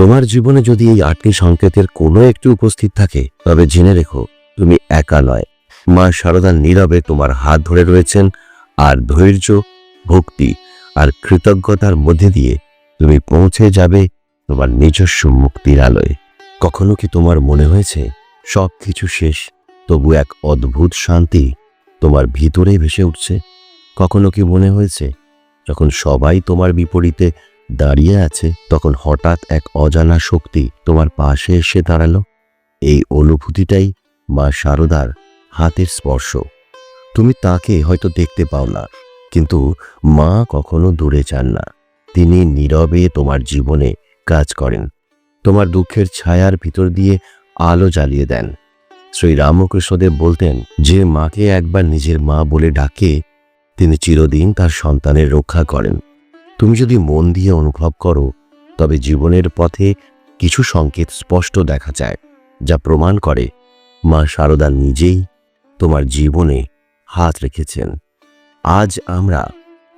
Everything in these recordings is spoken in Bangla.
তোমার জীবনে যদি এই আটটি সংকেতের কোনো একটি উপস্থিত থাকে, তবে জেনে রেখো, তুমি একা নয়। মা শারদা নীরবে তোমার হাত ধরে রয়েছেন, আর ধৈর্য, ভক্তি, আর কৃতজ্ঞতার মধ্যে দিয়ে তুমি পৌঁছে যাবে তোমার নিজস্ব মুক্তির আলোয়। কখনো কি তোমার মনে হয়েছে সব কিছু শেষ, তবু এক অদ্ভুত শান্তি তোমার ভিতরে ভেসে উঠছে? কখনো কি মনে হয়েছে, যখন সবাই তোমার বিপরীতে দাঁড়িয়ে আছে, তখন হঠাৎ এক অজানা শক্তি তোমার পাশে এসে দাঁড়াল। এই অনুভূতিটাই মা শারদার হাতের স্পর্শ। তুমি তাকে হয়তো দেখতে পাও না, কিন্তু মা কখনো দূরে যান না। তিনি নীরবে তোমার জীবনে কাজ করেন। তোমার দুঃখের ছায়ার ভিতর দিয়ে আলো জ্বালিয়ে দেন। শ্রী রামকৃষ্ণদেব বলতেন, যে মাকে একবার নিজের মা বলে ডাকে, তিনি চিরদিন তার সন্তানের রক্ষা করেন। তুমি যদি মন দিয়ে অনুভব করো, তবে জীবনের পথে কিছু সংকেত স্পষ্ট দেখা যায়, যা প্রমাণ করে মা শারদা নিজেই তোমার জীবনে হাত রেখেছেন। আজ আমরা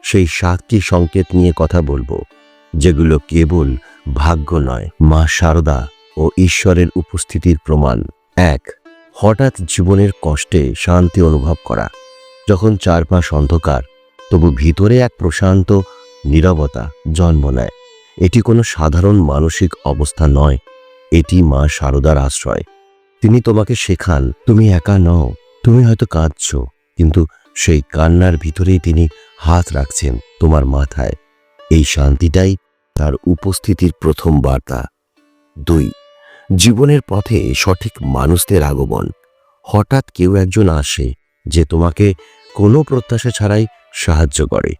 সেই সাতটি সংকেত নিয়ে কথা বলব, যেগুলো কেবল ভাগ্য নয়, মা শারদা ও ঈশ্বরের উপস্থিতির প্রমাণ। এক, হঠাৎ জীবনের কষ্টে শান্তি অনুভব করা। যখন চারপাশ অন্ধকার, তবু ভিতরে এক প্রশান্ত নীরবতা জন্ম নেয়। এটি কোনো সাধারণ মানসিক অবস্থা নয়। এটি মা শারদার আশ্রয়। তিনি তোমাকে শেখান, তুমি একা নও, তুমি হয়তো কাঁদছ, কিন্তু সেই কান্নার ভিতরেই তিনি হাত রাখছেন তোমার মাথায়। এই শান্তিটাই তার উপস্থিতির প্রথম বার্তা। দুই, জীবনের পথে সঠিক মানুষদের আগমন। হঠাৎ কেউ একজন আসে যে তোমাকে কোনো প্রত্যাশা ছাড়াই সাহায্য করে।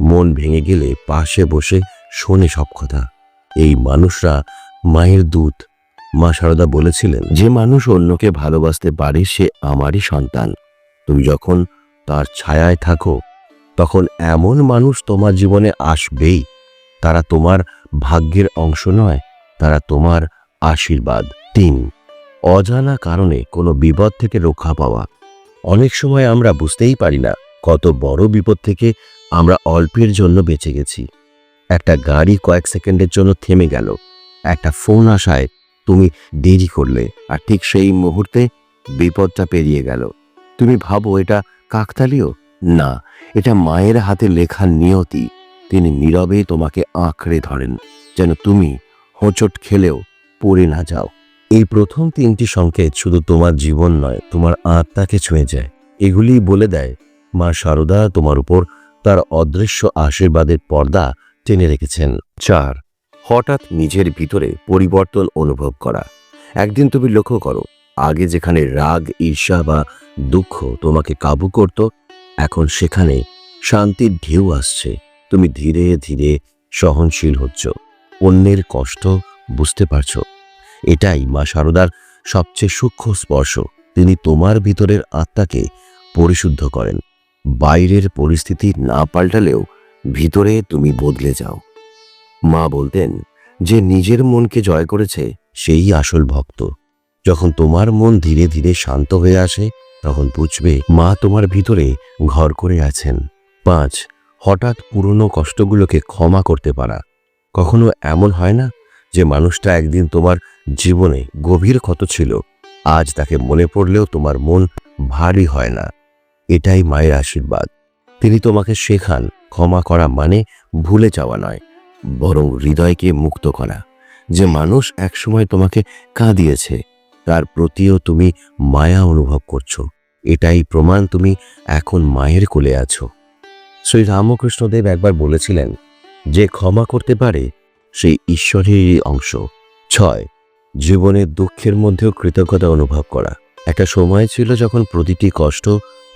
মন ভেঙে গেলে পাশে বসে শোনে সব কথা। এই মানুষরা মায়ের দূত। মা সারদা বলেছিলেন, যে মানুষ অন্যকে ভালোবাসতে পারে সে আমারই সন্তান। তুমি যখন তার ছায়ায় থাকো, তখন এমন মানুষ তোমার জীবনে আসবেই। তারা তোমার ভাগ্যের অংশ নয়, তারা তোমার আশীর্বাদ। তিন, অজানা কারণে কোনো বিপদ থেকে রক্ষা পাওয়া। অনেক সময় আমরা বুঝতেই পারি না কত বড় বিপদ থেকে আমরা অল্পের জন্য বেঁচে গেছি। একটা গাড়ি কয়েক সেকেন্ডের জন্য থেমে গেল। একটা ফোন আসায় তুমি দেরি করলে আর ঠিক সেই মুহূর্তে বিপদটা পেরিয়ে গেল। তুমি ভাবো, এটা কাকতালীয়? না, এটা মায়ের হাতে লেখা নিয়তি। তিনি নীরবে তোমাকে আঁকড়ে ধরেন, যেন তুমি হোঁচট খেলেও পড়ে না যাও। এই প্রথম তিনটি সংকেত শুধু তোমার জীবন নয়, তোমার আত্মাকে ছুঁয়ে যায়। এগুলি বলে দেয়, মা সারদা তোমার উপর তার অদৃশ্য আশীর্বাদের পর্দা টেনে রেখেছেন। চার, হঠাৎ নিজের ভিতরে পরিবর্তন অনুভব করা। একদিন তুমি লক্ষ্য করো, আগে যেখানে রাগ, ঈর্ষা বা দুঃখ তোমাকে কাবু করত, এখন সেখানে শান্তির ঢেউ আসছে। তুমি ধীরে ধীরে সহনশীল হচ্ছ। অন্যের কষ্ট বুঝতে পারছ। এটাই মা সারদার সবচেয়ে সূক্ষ্ম স্পর্শ। তিনি তোমার ভিতরের আত্মাকে পরিশুদ্ধ করেন। বাইরের পরিস্থিতি না পাল্টালেও ভিতরে তুমি বদলে যাও। মা বলতেন, যে নিজের মনকে জয় করেছে, সেই আসল ভক্ত। যখন তোমার মন ধীরে ধীরে শান্ত হয়ে আসে, তখন বুঝবে মা তোমার ভিতরে ঘর করে আছেন। পাঁচ, হঠাৎ পুরনো কষ্টগুলোকে ক্ষমা করতে পারা। কখনো এমন হয় না যে মানুষটা একদিন তোমার জীবনে গভীর ক্ষত ছিল, আজ তাকে মনে পড়লেও তোমার মন ভারী হয় না। এটাই মায়ের আশীর্বাদ। তিনি তোমাকে শেখান, ক্ষমা করা মানে ভুলে যাওয়া নয়, বরং হৃদয়কে মুক্ত করা। যে মানুষ একসময় তোমাকে কাঁদিয়েছে, তার প্রতিও তুমি মায়া অনুভব করছ। এটাই প্রমাণ তুমি এখন মায়ের কোলে আছো। শ্রী রামকৃষ্ণদেব একবার বলেছিলেন, যে ক্ষমা করতে পারে সেই ঈশ্বরেরই অংশ। ছয়, জীবনের দুঃখের মধ্যেও কৃতজ্ঞতা অনুভব করা। একটা সময় ছিল যখন প্রতিটি কষ্ট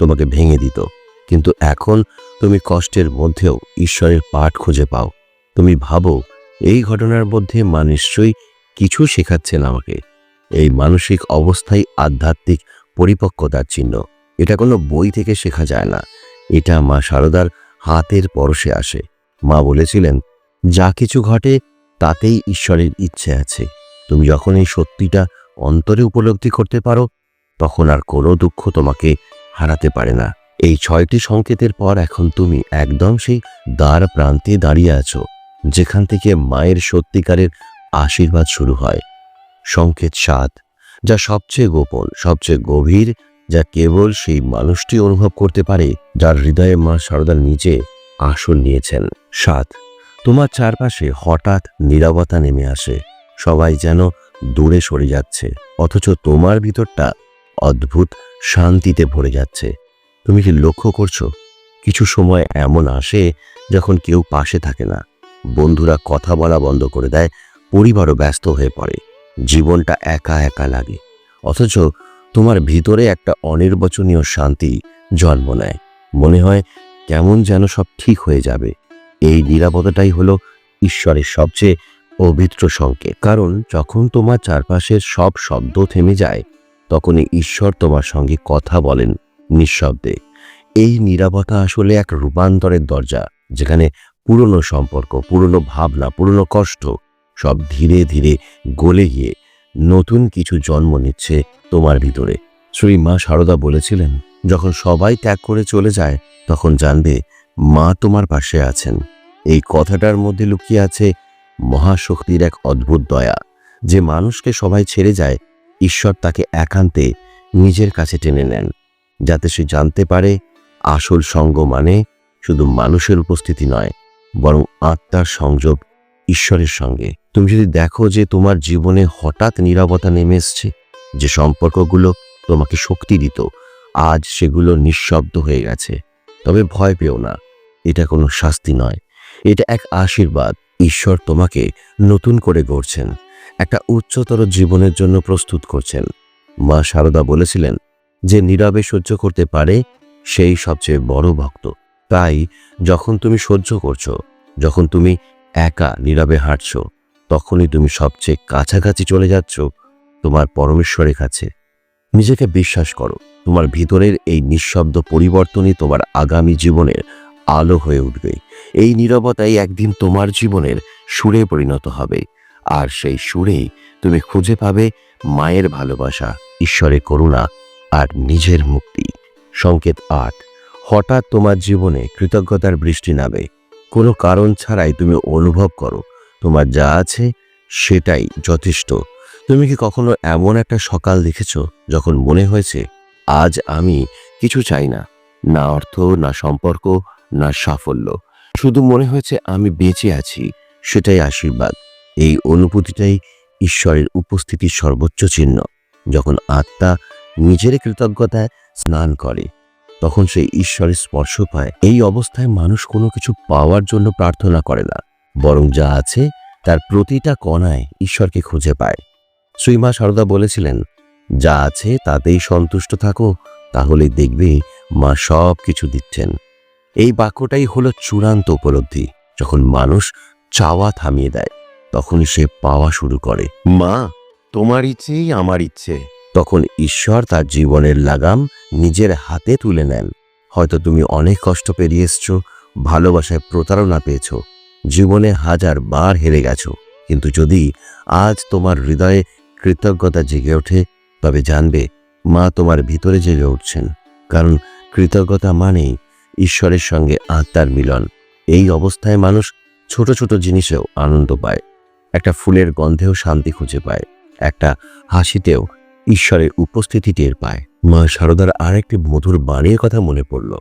তোমাকে ভেঙে দিত। কিন্তু এখন তুমি কষ্টের মধ্যেও ঈশ্বরের পাঠ খুঁজে পাও। তুমি ভাবো, এই ঘটনার মধ্যে মা নিশ্চয়ই কিছু শেখাচ্ছেন আমাকে। এই মানসিক অবস্থাই আধ্যাত্মিক পরিপক্কতার চিহ্ন। এটা কোনো বই থেকে শেখা যায় না। এটা মা শারদার হাতের পরশে আসে। মা বলেছিলেন, যা কিছু ঘটে, তাতেই ঈশ্বরের ইচ্ছে আছে। তুমি যখন এই সত্যিটা অন্তরে উপলব্ধি করতে পারো, তখন আর কোনো দুঃখ তোমাকে হারাতে পারে না। এই ছয়টি সংকেতের পর এখন তুমি একদম সেই দ্বার প্রান্তে দাঁড়িয়ে আছো, যেখান থেকে মায়ের সত্যিকারের আশীর্বাদ শুরু হয়। সংকেত সাত, যা সবচেয়ে গোপন, সবচেয়ে গভীর, যা কেবল সেই মানুষটি অনুভব করতে পারে, যার হৃদয়ে মা সারদার নিচে আসন নিয়েছেন। সাত, তোমার চারপাশে হঠাৎ নীরবতা নেমে আসে। সবাই যেন দূরে সরে যাচ্ছে, অথচ তোমার ভিতরটা অদ্ভুত শান্তিতে ভরে যাচ্ছে। তুমি কি লক্ষ্য করছ? কিছু সময় এমন আসে যখন কেউ পাশে থাকে না। বন্ধুরা কথা বলা বন্ধ করে দেয়, পরিবারও ব্যস্ত হয়ে পড়ে। জীবনটা একা একা লাগে। অথচ তোমার ভিতরে একটা অনির্বচনীয় শান্তি জন্ম নেয়। মনে হয় কেমন যেন সব ঠিক হয়ে যাবে। এই নিরাপত্তাটাই হলো ঈশ্বরের সবচেয়ে পবিত্র সংকেত। কারণ যখন তোমার চারপাশের সব শব্দ থেমে যায় তখনই ঈশ্বর তোমার সঙ্গে কথা বলেন নিঃশব্দে। এই নিরাপত্তা আসলে এক রূপান্তরের দরজা, যেখানে পুরনো সম্পর্ক, পুরনো ভাবনা, পুরনো কষ্ট সব ধীরে ধীরে গলে গিয়ে নতুন কিছু জন্ম নিচ্ছে তোমার ভিতরে। শ্রী মা সারদা বলেছিলেন, যখন সবাই ত্যাগ করে চলে যায়, তখন জানবে মা তোমার পাশে আছেন। এই কথাটার মধ্যে লুকিয়ে আছে মহাশক্তির এক অদ্ভুত দয়া, যে মানুষকে সবাই ছেড়ে যায় ঈশ্বর তাকে একান্তে নিজের কাছে টেনে নেন, যাতে সে জানতে পারে আসল সঙ্গ মানে শুধু মানুষের উপস্থিতি নয়, বরং আত্মার সংযোগ ঈশ্বরের সঙ্গে। তুমি যদি দেখো যে তোমার জীবনে হঠাৎ নিরবতা নেমে এসছে, যে সম্পর্কগুলো তোমাকে শক্তি দিত, আজ সেগুলো নিঃশব্দ হয়ে গেছে। তবে ভয় পেও না, এটা কোনো শাস্তি নয়, এটা এক আশীর্বাদ। ঈশ্বর তোমাকে নতুন করে গড়ছেন। একটা উচ্চতর জীবনের জন্য প্রস্তুত করছেন। মা সারদা বলেছিলেন যে, নীরবে সহ্য করতে পারে সেই সবচেয়ে বড় ভক্ত। তাই যখন তুমি সহ্য করছ, যখন তুমি একা নীরবে হাঁটছো, তখনই তুমি সবচেয়ে কাছাকাছি চলে যাচ্ছ তোমার পরমেশ্বরের কাছে। নিজেকে বিশ্বাস করো, তোমার ভিতরের এই নিঃশব্দ পরিবর্তনই তোমার আগামী জীবনের আলো হয়ে উঠবে। এই নীরবতাই একদিন তোমার জীবনের সুরে পরিণত হবে। আর সেই সুরেই তুমি খুঁজে পাবে মায়ের ভালোবাসা, ঈশ্বরের করুণা আর নিজের মুক্তি। সংকেত আট, হঠাৎ তোমার জীবনে কৃতজ্ঞতার বৃষ্টি নামে। কোনো কারণ ছাড়াই তুমি অনুভব করো, তোমার যা আছে সেটাই যথেষ্ট। তুমি কি কখনো এমন একটা সকাল দেখেছ যখন মনে হয়েছে, আজ আমি কিছু চাই না না অর্থ, না সম্পর্ক, না সাফল্য। শুধু মনে হয়েছে আমি বেঁচে আছি, সেটাই আশীর্বাদ। এই অনুভূতিটাই ঈশ্বরের উপস্থিতির সর্বোচ্চ চিহ্ন। যখন আত্মা নিজের কৃতজ্ঞতায় স্নান করে, তখন সেই ঈশ্বরের স্পর্শ পায়। এই অবস্থায় মানুষ কোনো কিছু পাওয়ার জন্য প্রার্থনা করে না, বরং যা আছে তার প্রতিটা কণায় ঈশ্বরকে খুঁজে পায়। শ্রীমা সারদা বলেছিলেন, যা আছে তাতেই সন্তুষ্ট থাকো, তাহলে দেখবে মা সব কিছু দিচ্ছেন। এই বাক্যটাই হলো চূড়ান্ত উপলব্ধি, যখন মানুষ চাওয়া থামিয়ে দেয়। তখনই সে পাওয়া শুরু করে। মা তোমার ইচ্ছেই আমার ইচ্ছে। তখন ঈশ্বর তার জীবনের লাগাম নিজের হাতে তুলে নেন। হয়তো তুমি অনেক কষ্ট পেরিয়ে এসছো ভালোবাসায় প্রতারণা পেয়েছ জীবনে হাজার বার হেরে গেছো। কিন্তু যদি আজ তোমার হৃদয়ে কৃতজ্ঞতা জেগে ওঠে তবে জানবে মা তোমার ভিতরে জেগে উঠছেন। কারণ কৃতজ্ঞতা মানেই ঈশ্বরের সঙ্গে আত্মার মিলন। এই অবস্থায় মানুষ ছোট ছোট জিনিসেও আনন্দ পায়। একটা ফুলের গন্ধেও শান্তি খুঁজে পায়, একটা হাসিতেও ঈশ্বরের উপস্থিতি টের পায়। মা সারদার আর একটি মধুর বাণীর কথা মনে পড়ল,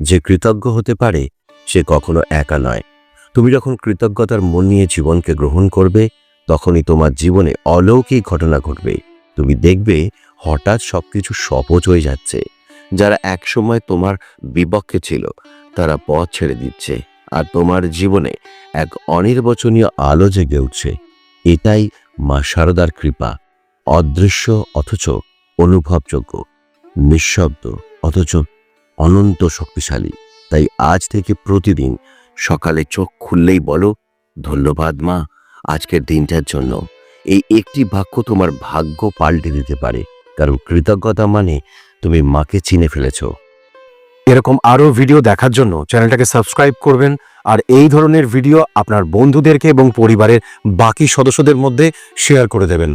যে কৃতজ্ঞ হতে পারে সে কখনো একা নয়। তুমি যখন কৃতজ্ঞতার মন নিয়ে জীবনকে গ্রহণ করবে, তখনই তোমার জীবনে অলৌকিক ঘটনা ঘটবে। তুমি দেখবে হঠাৎ সবকিছু সপোজ হয়ে যাচ্ছে। যারা একসময় তোমার বিপক্ষে ছিল, তারা পথ ছেড়ে দিচ্ছে। আর তোমার জীবনে এক অনির্বচনীয় আলো জেগে উঠছে। এটাই মা শারদার কৃপা। অদৃশ্য অথচ অনুভবযোগ্য, নিঃশব্দ অথচ অনন্ত শক্তিশালী। তাই আজ থেকে প্রতিদিন সকালে চোখ খুললেই বলো, ধন্যবাদ মা, আজকের দিনটার জন্য। এই একটি বাক্য তোমার ভাগ্য পাল্টে দিতে পারে। কারণ কৃতজ্ঞতা মানে তুমি মাকে চিনে ফেলেছো। এরকম আরও ভিডিও দেখার জন্য চ্যানেলটাকে সাবস্ক্রাইব করবেন। আর এই ধরনের ভিডিও আপনার বন্ধুদেরকে এবং পরিবারের বাকি সদস্যদের মধ্যে শেয়ার করে দেবেন।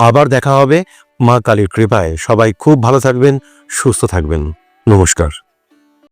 আবার দেখা হবে মা কালীর কৃপায়। সবাই খুব ভালো থাকবেন, সুস্থ থাকবেন। নমস্কার।